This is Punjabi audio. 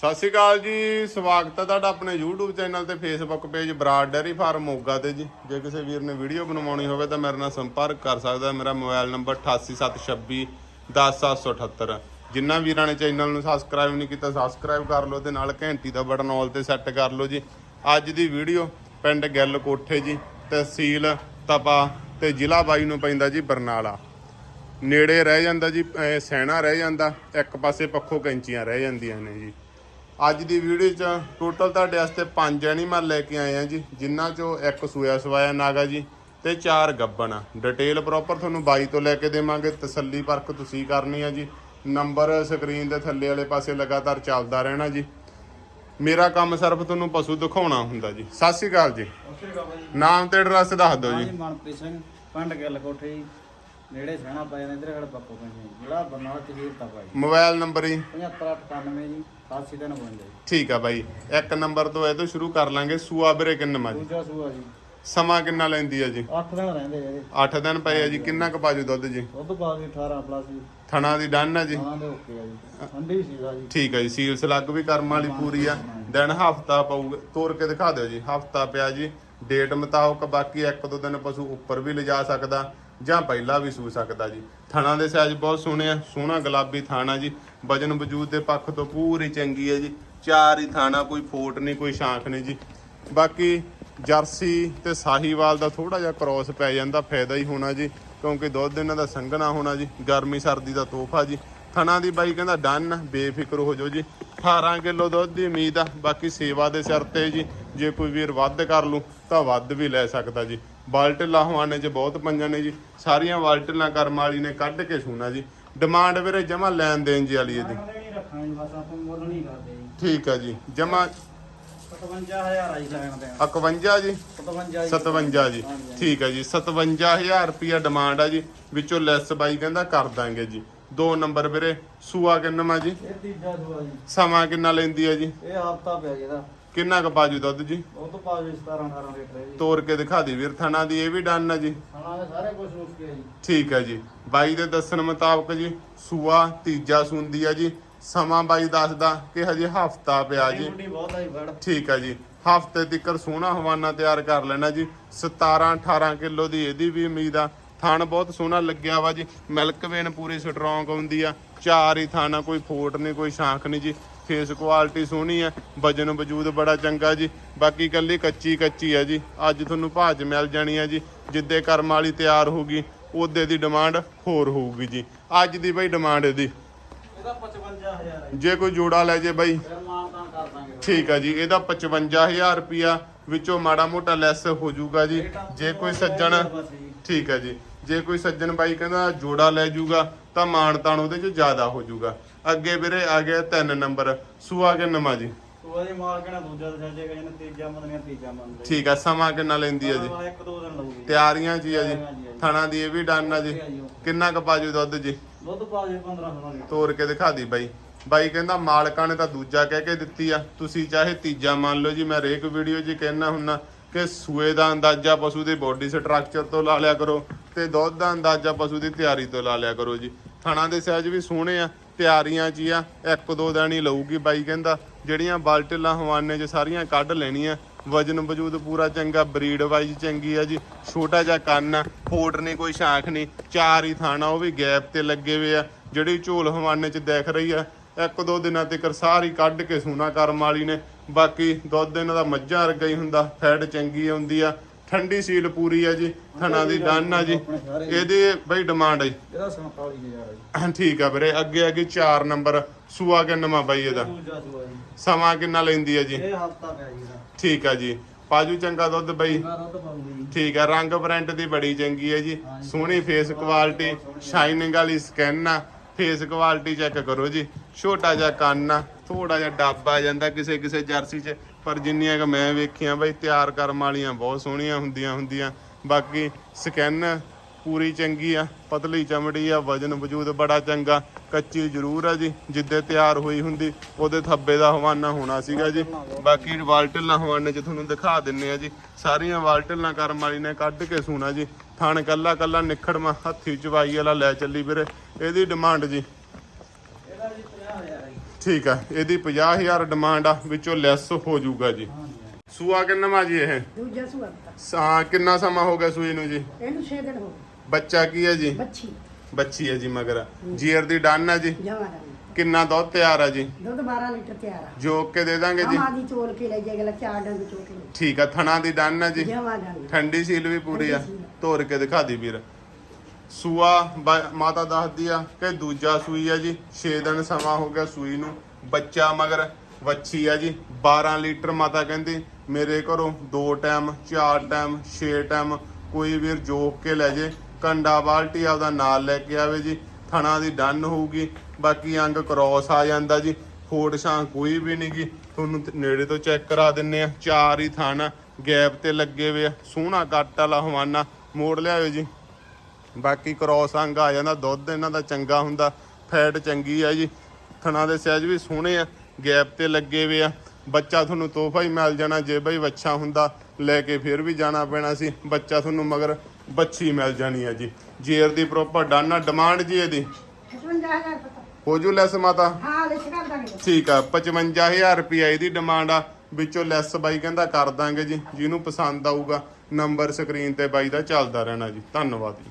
ਸਤਿ ਸ਼੍ਰੀ ਅਕਾਲ ਜੀ, ਸਵਾਗਤ ਹੈ ਤੁਹਾਡਾ ਆਪਣੇ YouTube ਚੈਨਲ ਤੇ Facebook page Brar dairy farm Moga ਤੇ ਜੀ। ਜੇ ਕਿਸੇ ਵੀਰ ਨੇ ਵੀਡੀਓ ਬਣਵਾਉਣੀ ਹੋਵੇ ਤਾਂ ਮੇਰੇ ਨਾਲ ਸੰਪਰਕ ਕਰ ਸਕਦਾ ਮੇਰਾ ਮੋਬਾਈਲ ਨੰਬਰ 8876 10778 ਜਿਨ੍ਹਾਂ ਵੀਰਾਂ ਨੇ ਚੈਨਲ ਨੂੰ ਸਬਸਕ੍ਰਾਈਬ ਨਹੀਂ ਕੀਤਾ ਸਬਸਕ੍ਰਾਈਬ ਕਰ ਲਓ ਤੇ ਨਾਲ ਘੰਟੀ ਦਾ ਬਟਨ ਆਲ ਤੇ ਸੈੱਟ ਕਰ ਲਓ ਜੀ। ਅੱਜ ਦੀ ਵੀਡੀਓ ਪਿੰਡ ਗਿੱਲ ਕੋਠੇ ਜੀ, ਤਹਿਸੀਲ ਤਪਾ ਤੇ ਜ਼ਿਲ੍ਹਾ ਬਾਈ ਨੂੰ ਪੈਂਦਾ ਜੀ ਬਰਨਾਲਾ। ਨੇੜੇ ਰਹਿ ਜਾਂਦਾ ਜੀ ਸੈਣਾ ਰਹਿ ਜਾਂਦਾ, ਇੱਕ ਪਾਸੇ ਪੱਖੋਂ ਕੈਂਚੀਆਂ ਰਹਿ ਜਾਂਦੀਆਂ ਨੇ ਜੀ। ਅੱਜ ਦੀ ਵੀਡੀਓ 'ਚ ਟੋਟਲ ਤੁਹਾਡੇ ਵਾਸਤੇ ਪੰਜ ਐਨੀਮਲ ਲੈ ਕੇ ਆਏ ਆ ਜੀ ਜਿਨ੍ਹਾਂ 'ਚੋਂ ਇੱਕ ਸੂਆ ਸਵਾਇਆ ਨਾਗਾ ਜੀ ਤੇ ਚਾਰ ਗੱਬਣ। ਡਿਟੇਲ ਪ੍ਰੋਪਰ ਤੁਹਾਨੂੰ ਬਾਈ ਤੋਂ ਲੈ ਕੇ ਦੇਵਾਂਗੇ ਤਸੱਲੀ ਪਰਖ ਤੁਸੀਂ ਕਰਨੀ ਆ ਜੀ। ਨੰਬਰ ਸਕਰੀਨ ਦੇ ਥੱਲੇ ਵਾਲੇ ਪਾਸੇ ਲਗਾਤਾਰ ਚੱਲਦਾ ਰਹਿਣਾ ਜੀ। ਮੇਰਾ ਕੰਮ ਸਿਰਫ ਤੁਹਾਨੂੰ ਪਸ਼ੂ ਦਿਖਾਉਣਾ ਹੁੰਦਾ ਜੀ। ਸਤਿ ਸ਼੍ਰੀ ਅਕਾਲ ਜੀ। ਨਾਮ ਤੇ ਐਡਰੈਸ ਦੱਸ ਦਿਓ ਜੀ। ਮਨਪ੍ਰੀਤ ਸਿੰਘ ਪਿੰਡ ਗਿੱਲ ਕੋਠੇ ਜੀ। ਨੇੜੇ ਸਹਿਣਾ ਪੈ ਜਾਂਦਾ ਇਧਰ ਖੜ ਪਿੰਡ ਜੀ। ਜਿਹੜਾ ਬਰਨਾਲਾ ਤਹਿਸੀਲ ਆ ਜੀ। ਮੋਬਾਈਲ ਨੰਬਰ ਜੀ। 7598 ਜੀ। 8352 ਜੀ। ਠੀਕ ਆ ਬਾਈ ਇੱਕ ਨੰਬਰ ਤੋਂ ਇਹ ਤੋਂ ਸ਼ੁਰੂ ਕਰ ਲਾਂਗੇ ਸੂਆ ਵੀਰੇ ਕਿੰਨਾ ਜੀ? ਦੂਜਾ ਸੂਆ ਜੀ। ਸਮਾਂ ਕਿੰਨਾ ਲੈਂਦੀ ਆ ਜੀ? 8 ਦਿਨ ਰਹਿੰਦੇ ਇਹਦੇ 8 ਦਿਨ ਪਏ ਆ ਜੀ ਕਿੰਨਾ ਕੁ ਬਾਜੂ ਦੁੱਧ ਜੀ? ਦੁੱਧ ਪਾ ਕੇ 18 ਪਲੱਸ ਜੀ। ਥਣਾ ਦੀ ਡਨ ਆ ਜੀ? ਹਾਂ ਦੇ ਓਕੇ ਆ ਜੀ। ਠੰਡੀ ਸੀਗਾ ਜੀ। ਠੀਕ ਆ ਜੀ ਸੀਲ ਸਲੱਗ ਵੀ ਕਰਮ ਵਾਲੀ ਪੂਰੀ ਆ। ਦਿਨ ਹਫਤਾ ਪਊਗਾ ਤੋਰ ਕੇ ਦਿਖਾ ਦਿਓ ਜੀ ਹਫਤਾ ਪਿਆ ਜੀ। ਡੇਟ ਮੁਤਾਬਕ ਬਾਕੀ ਇੱਕ ਦੋ ਦਿਨ ਪਸ਼ੂ ਉੱਪਰ ਵੀ ਲਿਜਾ ਸਕਦਾ। ਜਾਂ ਪਹਿਲਾਂ ਵੀ ਸੂ ਸਕਦਾ ਜੀ। ਥਣਾ ਦੇ ਸਾਈਜ਼ ਬਹੁਤ ਸੋਹਣੇ ਆ, ਸੋਹਣਾ ਗੁਲਾਬੀ ਥਾਣਾ ਜੀ। ਵਜਨ ਵਜੂਦ ਦੇ ਪੱਖ ਤੋਂ ਪੂਰੀ ਚੰਗੀ ਹੈ ਜੀ। ਚਾਰ ਹੀ ਥਾਣਾ ਕੋਈ ਫੋਟ ਨਹੀਂ, ਕੋਈ ਸ਼ਾਂਖ ਨਹੀਂ ਜੀ। ਬਾਕੀ ਜਰਸੀ ਤੇ ਸਾਹੀਵਾਲ ਦਾ ਥੋੜਾ ਜਿਹਾ ਕ੍ਰੋਸ ਪੈ ਜਾਂਦਾ, ਫਾਇਦਾ ਹੀ ਹੋਣਾ ਜੀ, ਕਿਉਂਕਿ ਦੁੱਧ ਇਹਨਾਂ ਦਾ ਸੰਘਣਾ ਹੋਣਾ ਜੀ, ਗਰਮੀ, ਸਰਦੀ ਦਾ ਤੋਹਫਾ ਜੀ। ਥਣਾ ਦੀ ਬਾਈ ਕਹਿੰਦਾ ਡਨ, ਬੇਫਿਕਰ ਹੋ ਜਾਓ ਜੀ। 18 ਕਿਲੋ ਦੁੱਧ ਦੀ ਉਮੀਦ ਆ, ਬਾਕੀ ਸੇਵਾ ਦੇ ਸਿਰ ਤੇ ਜੀ, ਜੇ ਕੋਈ ਵੀਰ ਵੱਧ ਕਰ ਲੂ ਤਾਂ ਵੱਧ ਵੀ ਲੈ ਸਕਦਾ ਜੀ। ਬਾਲਟਿਲਾ ਹਵਾਨੇ 'ਚ ਬਹੁਤ ਪੰਜਾਂ ਨੇ ਜੀ। ਸਾਰੀਆਂ ਬਾਲਟਿਲਾਂ ਕਰਮ ਵਾਲੀ ਨੇ ਕੱਢ ਕੇ ਸੂਣਾ ਜੀ। ਡਿਮਾਂਡ ਵੀਰੇ ਜਮਾ ਲੈਣ ਦੇਣ ਜੀ ਵਾਲੀ ਇਹਦੀ। ਨਹੀਂ ਰੱਖਣਾ ਜੀ ਬਸ ਆਪਾਂ ਮੁੱਲ ਨਹੀਂ ਕਰਦੇ ਜੀ। ਠੀਕ ਆ ਜੀ ਜਮਾ 57000 ਆ ਜੀ ਲੈਣ ਦੇ 51 ਜੀ? 57 ਜੀ। 57 ਜੀ। ਹਾਂਜੀ। ਠੀਕ ਹੈ ਜੀ 57000 ਰੁਪਿਆ ਡਿਮਾਂਡ ਆ ਜੀ। ਵਿੱਚੋਂ ਲੈਸ ਬਾਈ ਕਹਿੰਦਾ ਕਰ ਦਾਂਗੇ ਜੀ। ਦੋ ਨੰਬਰ ਵੀਰੇ ਸੂਆ ਕਿੰਨਾ ਜੀ? ਇਹ ਤੀਜਾ ਸੂਆ ਜੀ। ਸਮਾਂ ਕਿੰਨਾ ਲੈਂਦੀ ਹੈ ਜੀ? ਇਹ ਹਫਤਾ ਪਿਆ ਜੀ ਇਹਦਾ। ਕਿੰਨਾ ਕੁ ਬਾਜੂ ਦੁੱਧ ਜੀ? ਉਹ ਤੋਂ ਪਾ ਜੀ 17 18 ਲੀਟਰ ਜੀ। ਤੋਰ ਕੇ ਦਿਖਾ ਦੀ ਵੀਰ ਥਣਾ ਦੀ ਇਹ ਵੀ ਡਨ ਆ ਜੀ। ਖਾਣਾ ਦੇ ਸਾਰੇ ਕੁਝ ਓਕੇ ਆ ਜੀ। ਠੀਕ ਹੈ ਜੀ। ਬਾਈ ਦੇ ਦੱਸਣ ਮੁਤਾਬਕ ਜੀ ਸੂਆ ਤੀਜਾ ਸੁੰਦੀ ਆ ਜੀ। ਸਮਾਂ ਬਾਈ ਦੱਸਦਾ ਕਿ ਹਜੇ ਹਫਤਾ ਪਿਆ ਜੀ। ਬਹੁਤ ਆਈ ਠੀਕ ਹੈ ਜੀ। ਹਫ਼ਤੇ ਤੱਕ ਸੋਹਣਾ ਹਵਾਨਾ ਤਿਆਰ ਕਰ ਲੈਣਾ ਜੀ। 17 18 ਕਿਲੋ ਦੀ ਇਹਦੀ ਵੀ ਉਮੀਦ ਆ। ਥਣ ਬਹੁਤ ਸੋਹਣਾ ਲੱਗਿਆ ਵਾ ਜੀ। ਮਿਲਕ ਵੇਨ ਪੂਰੀ ਸਟਰੋਂਗ ਹੁੰਦੀ ਆ। ਚਾਰ ਹੀ ਥਾਣਾ ਕੋਈ ਫੋਟ ਨਹੀਂ ਕੋਈ ਸ਼ਾਂਖ ਨਹੀਂ ਜੀ। ਫੇਸ ਕੁਆਲਿਟੀ ਸੋਹਣੀ ਆ ਵਜਨ ਵਜੂਦ ਬੜਾ ਚੰਗਾ ਜੀ। ਬਾਕੀ ਕੱਲੀ ਕੱਚੀ ਕੱਚੀ ਆ ਜੀ। ਅੱਜ ਤੁਹਾਨੂੰ ਭਾਜ ਮਿਲ ਜਾਣੀ ਆ ਜੀ। ਜਿੱਦੇ ਕਰਮ ਵਾਲੀ ਤਿਆਰ ਹੋਊਗੀ ਉਹਦੇ ਦੀ ਡਿਮਾਂਡ ਹੋਰ ਹੋਊਗੀ ਜੀ। ਅੱਜ ਦੀ ਬਈ ਡਿਮਾਂਡ ਇਹਦੀ। ਇਹਦਾ 55000 ਹੈ ਜੀ। ਕੋਈ ਜੋੜਾ ਲੈ ਜੇ ਬਈ। ਠੀਕ ਆ ਜੀ ਇਹਦਾ 55000 ਰੁਪਿਆ ਵਿੱਚੋਂ ਮਾੜਾ ਮੋਟਾ ਲੈਸ ਹੋ ਜਾਊਗਾ ਜੀ। ਜੇ ਕੋਈ ਸੱਜਣ ਠੀਕ ਆ ਜੀ। ਜੇ ਕੋਈ ਸੱਜਣ ਬਾਈ ਕਹਿੰਦਾ ਜੋੜਾ ਲੈ ਜਾਊਗਾ ਤਾਂ ਮਾਨਤਾਨ ਉਹਦੇ 'ਚ ਜ਼ਿਆਦਾ ਹੋ ਜਾਊਗਾ ਅੱਗੇ ਵੀਰੇ ਆ ਗਿਆ ਤਿੰਨ ਨੰਬਰ ਸੂਆ ਕੇ ਨਮਾ ਜੀ? ਉਹਦੀ ਮਾਲ ਕਿਹੜਾ ਦੂਜਾ ਤੇ ਜੇ ਕਹਿੰਦੇ ਤੀਜਾ ਮੰਨਿਆ ਤੀਜਾ ਮੰਨਦੇ ਠੀਕ ਆ ਸਮਾਂ ਕਿੰਨਾ ਲੈਂਦੀ ਆ ਜੀ? ਇੱਕ ਦੋ ਦਿਨ ਲਊਗੀ ਤਿਆਰੀਆਂ ਜੀ। ਆ ਜੀ। ਥਣਾ ਦੀ ਇਹ ਵੀ ਡਨ ਆ ਜੀ। ਕਿੰਨਾ ਕੁ ਪਾਜੂ ਦੁੱਧ ਜੀ? ਦੁੱਧ ਪਾ ਜੇ 15 16 ਲੀਟਰ। ਤੋਰ ਕੇ ਦਿਖਾ ਦੀ ਬਾਈ। ਬਾਈ ਕਹਿੰਦਾ ਮਾਲਕਾਂ ਨੇ ਤਾਂ ਦੂਜਾ ਕਹਿ ਕੇ ਦਿੱਤੀ ਆ। ਤੁਸੀਂ ਚਾਹੇ ਤੀਜਾ ਮੰਨ ਲਓ ਜੀ ਮੈਂ ਹਰੇਕ ਵੀਡੀਓ 'ਚ ਕਹਿਣਾ ਹੁੰਨਾ ਕਿ ਸੂਏ ਦਾ ਅੰਦਾਜ਼ਾ ਪਸ਼ੂ ਦੇ ਬੋਡੀ ਸਟਰਕਚਰ ਤੋਂ ਲਾ ਲਿਆ ਕਰੋ। ਤੇ ਦੁੱਧ ਦਾ ਅੰਦਾਜ਼ਾ ਪਸ਼ੂ ਦੀ ਤਿਆਰੀ ਤੋਂ ਲਾ ਲਿਆ ਕਰੋ ਜੀ। ਥਣਾ ਦੇ ਸਾਈਜ਼ ਵੀ ਸੋਹਣੇ ਆ, ਤਿਆਰੀਆਂ 'ਚ ਹੀ ਆ, ਇੱਕ ਦੋ ਦਿਨ ਹੀ ਲਊਗੀ ਬਾਈ ਕਹਿੰਦਾ। ਜਿਹੜੀਆਂ ਬਾਲਟਿਲਾਂ ਹਵਾਨੇ 'ਚ ਸਾਰੀਆਂ ਕੱਢ ਲੈਣੀਆਂ, ਵਜਨ ਵਜੂਦ ਪੂਰਾ ਚੰਗਾ, ਬਰੀਡ ਵਾਈਜ਼ ਚੰਗੀ ਆ ਜੀ, ਛੋਟਾ ਜਿਹਾ ਕੰਨ ਆ ਫੋਟ ਨਹੀਂ ਕੋਈ ਸ਼ਾਖ ਨਹੀਂ ਚਾਰ ਹੀ ਥਾਣਾ, ਉਹ ਵੀ ਗੈਪ ਤੇ ਲੱਗੇ ਹੋਏ ਆ, ਜਿਹੜੀ ਝੋਲ ਹਵਾਨੇ 'ਚ ਦੇਖ ਰਹੀ ਆ, ਇੱਕ ਦੋ ਦਿਨਾਂ ਤੱਕ ਸਾਰੀ ਕੱਢ ਕੇ ਸੂਣਾ ਕਰਮ ਵਾਲੀ ਨੇ, ਬਾਕੀ ਦੁੱਧ ਇਹਨਾਂ ਦਾ ਮੱਝਾਂ ਵਰਗਾ ਹੀ ਹੁੰਦਾ, ਫੈਟ ਚੰਗੀ ਆਉਂਦੀ ਆ ਠੰਡੀ ਸੀਲ ਪੂਰੀ ਆ ਜੀ ਥਣਾ ਦੀ ਡਨ ਆ ਜੀ। ਇਹਦੀ ਬਈ ਡਿਮਾਂਡ ਆ ਜੀ। ਇਹਦਾ 47000 ਹੈ ਜੀ। ਠੀਕ ਆ ਵੀਰੇ ਅੱਗੇ ਅੱਗੇ 4 ਨੰਬਰ ਸੂਆ ਕਿੰਨਵਾ ਬਾਈ ਇਹਦਾ? ਸਮਾਂ ਕਿੰਨਾ ਲੈਂਦੀ ਆ ਜੀ? ਇਹ ਹਫਤਾ ਪਿਆ ਜੀ ਇਹਦਾ। ਠੀਕ ਆ ਜੀ। ਪਾਜੂ ਚੰਗਾ ਦੁੱਧ ਬਈ? ਠੀਕ ਆ ਰੰਗ ਪ੍ਰਿੰਟ ਦੀ ਬੜੀ ਚੰਗੀ ਹੈ ਜੀ। ਸੋਹਣੀ ਫੇਸ ਕੁਆਲਿਟੀ ਸ਼ਾਈਨਿੰਗ ਵਾਲੀ ਸਕਿਨ ਆ। ਫੇਸ ਕੁਆਲਿਟੀ ਚੈੱਕ ਕਰੋ ਜੀ। ਛੋਟਾ ਜਿਹਾ ਕੰਨ ਆ ਥੋੜਾ ਜਿਹਾ ਡੱਬ ਆ ਜਾਂਦਾ ਕਿਸੇ ਕਿਸੇ ਜਰਸੀ 'ਚ। ਪਰ ਜਿੰਨੀਆਂ ਕਿ ਮੈਂ ਵੇਖੀਆਂ ਬਈ, ਤਿਆਰ ਕਰਨ ਵਾਲੀਆਂ ਬਹੁਤ ਸੋਹਣੀਆਂ ਹੁੰਦੀਆਂ ਹੁੰਦੀਆਂ। ਬਾਕੀ ਸਕਿਨ ਪੂਰੀ ਚੰਗੀ ਆ, ਪਤਲੀ ਚਮੜੀ ਆ, ਵਜਨ ਵਜੂਦ ਬੜਾ ਚੰਗਾ। ਕੱਚੀ ਜ਼ਰੂਰ ਆ ਜੀ, ਜਿੱਦੇ ਤਿਆਰ ਹੋਈ ਹੁੰਦੀ, ਉਹਦੇ ਥੱਬੇ ਦਾ ਹਵਾਨਾ ਹੋਣਾ ਸੀਗਾ ਜੀ। ਬਾਕੀ ਵਾਲਟਲਾਂ ਹਵਾਨੇ 'ਚ ਤੁਹਾਨੂੰ ਦਿਖਾ ਦਿੰਨੇ ਆ ਜੀ। ਸਾਰੀਆਂ ਵਾਲਟਲਾਂ ਕਰਮ ਵਾਲੀ ਨੇ ਕੱਢ ਕੇ ਸੂਣਾ ਜੀ। ਥਣ ਕੱਲਾ ਕੱਲਾ ਨਿਖੜਮਾ, ਹੱਥੀ ਚਵਾਈ ਵਾਲਾ ਲੈ ਚੱਲੀ ਵੀਰੇ। ਇਹਦੀ ਡਿਮਾਂਡ ਜੀ ਇਹਦਾ ਜੀ 50000 ਹੈ ਜੀ ਠੀਕ ਆ ਇਹਦੀ 50000 ਡਿਮਾਂਡ ਆ ਵਿੱਚੋਂ ਲੈਸ ਹੋ ਜਾਊਗਾ ਜੀ। ਸੂਆ ਕਿੰਨਾ ਜੀ ਇਹ? ਦੂਜਾ ਸੂਆ। ਸਾ ਕਿੰਨਾ ਸਮਾਂ ਹੋ ਗਿਆ ਸੂਈ ਨੂੰ ਜੀ? ਇਹਨੂੰ 6 ਦਿਨ ਹੋ ਗਏ। ਬੱਚਾ ਕੀ ਹੈ ਜੀ? ਬੱਚੀ। ਬੱਚੀ ਹੈ ਜੀ ਮਗਰ। ਜੀਰ ਦੀ ਡਨ ਹੈ ਜੀ? ਕਿੰਨਾ ਦੁੱਧ ਤਿਆਰ ਆ ਜੀ? ਦੁੱਧ 12 ਲੀਟਰ ਤਿਆਰ ਆ। ਜੋਕ ਕੇ ਦੇ ਦਾਂਗੇ ਜੀ। ਆਮਾਂ ਦੀ ਚੋਲ ਕੇ ਲੈ ਜਾਏਗਾ ਚਾਰ ਡੰਗ ਚੋਲ ਕੇ ਠੀਕ ਆ ਥਣਾ ਦੀ ਡਨ ਹੈ ਜੀ। ਠੰਡੀ ਸੀਲ ਵੀ ਪੂਰੀ ਆ। ਤੋੜ ਕੇ ਦਿਖਾ ਦੀ ਵੀਰ। ਸੂਆ ਬ- ਮਾਤਾ ਦੱਸਦੀ ਆ ਕਿ ਦੂਜਾ ਸੂਈ ਆ ਜੀ 6 ਦਿਨ ਸਮਾਂ ਹੋ ਗਿਆ ਸੂਈ ਨੂੰ। ਬੱਚਾ ਮਗਰ ਵੱਛੀ ਆ ਜੀ 12 ਲੀਟਰ ਮਾਤਾ ਕਹਿੰਦੀ, ਮੇਰੇ ਘਰੋਂ ਦੋ ਟਾਈਮ, ਚਾਰ ਟਾਈਮ, ਛੇ ਟਾਈਮ ਕੋਈ ਵੀਰ ਜੋਕ ਕੇ ਲੈ ਜੇ, ਕੰਡਾ ਬਾਲਟੀ ਆਪਦਾ ਨਾਲ ਲੈ ਕੇ ਆਵੇ ਜੀ, ਥਣਾ ਦੀ ਡੰਨ ਹੋਊਗੀ, ਬਾਕੀ ਅੰਗ ਕ੍ਰੋਸ ਆ ਜਾਂਦਾ ਜੀ ਫੋੜ ਛਾਂ ਕੋਈ ਵੀ ਨਹੀਂ ਗੀ। ਤੁਹਾਨੂੰ ਨੇੜੇ ਤੋਂ ਚੈੱਕ ਕਰਾ ਦਿੰਨੇ ਆ, ਚਾਰ ਹੀ ਥਣ, ਗੈਪ ਤੇ ਲੱਗੇ ਹੋਏ ਆ, ਸੋਹਣਾ ਕੱਟ ਵਾਲਾ ਹਵਾਨਾ, ਮੋੜ ਲਿਆਓ ਜੀ। ਬਾਕੀ ਕ੍ਰੋਸ ਅੰਗ ਆ ਜਾਂਦਾ, ਦੁੱਧ ਇਹਨਾਂ ਦਾ ਚੰਗਾ ਹੁੰਦਾ, ਫੈਟ ਚੰਗੀ ਆ ਜੀ। ਥਣਾ ਦੇ ਸਾਈਜ਼ ਵੀ ਸੋਹਣੇ ਆ, ਗੈਪ ਤੇ ਲੱਗੇ ਹੋਏ ਆ। ਬੱਚਾ ਤੁਹਾਨੂੰ ਤੋਹਫਾ ਹੀ ਮਿਲ ਜਾਣਾ, ਜੇ ਬਈ ਬੱਚਾ ਹੁੰਦਾ, ਲੈ ਕੇ ਫਿਰ ਵੀ ਜਾਣਾ ਪੈਣਾ ਸੀ। ਬੱਚਾ ਤੁਹਾਨੂੰ ਮਗਰ ਬੱਚੀ ਮਿਲ ਜਾਣੀ ਆ ਜੀ। ਜੇਰ ਦੀ ਪ੍ਰੋਪਰ ਡਨ ਆ ਡਿਮਾਂਡ ਜੀ ਇਹਦੀ। 55000 ਹੋ ਜੂ ਲੈਸ ਮਾਤਾ। ਹਾਂ ਲਿਖ ਕਰ ਦਾਂਗੇ ਠੀਕ ਆ 55000 ਰੁਪਏ ਇਹਦੀ ਡਿਮਾਂਡ ਆ। ਵਿੱਚੋਂ ਲੈਸ ਬਾਈ ਕਹਿੰਦਾ ਕਰ ਦਾਂਗੇ ਜੀ, ਜਿਹਨੂੰ ਪਸੰਦ ਆਊਗਾ, ਨੰਬਰ ਸਕਰੀਨ ਤੇ ਬਾਈ ਦਾ ਚੱਲਦਾ ਰਹਿਣਾ ਜੀ। ਧੰਨਵਾਦ ਜੀ।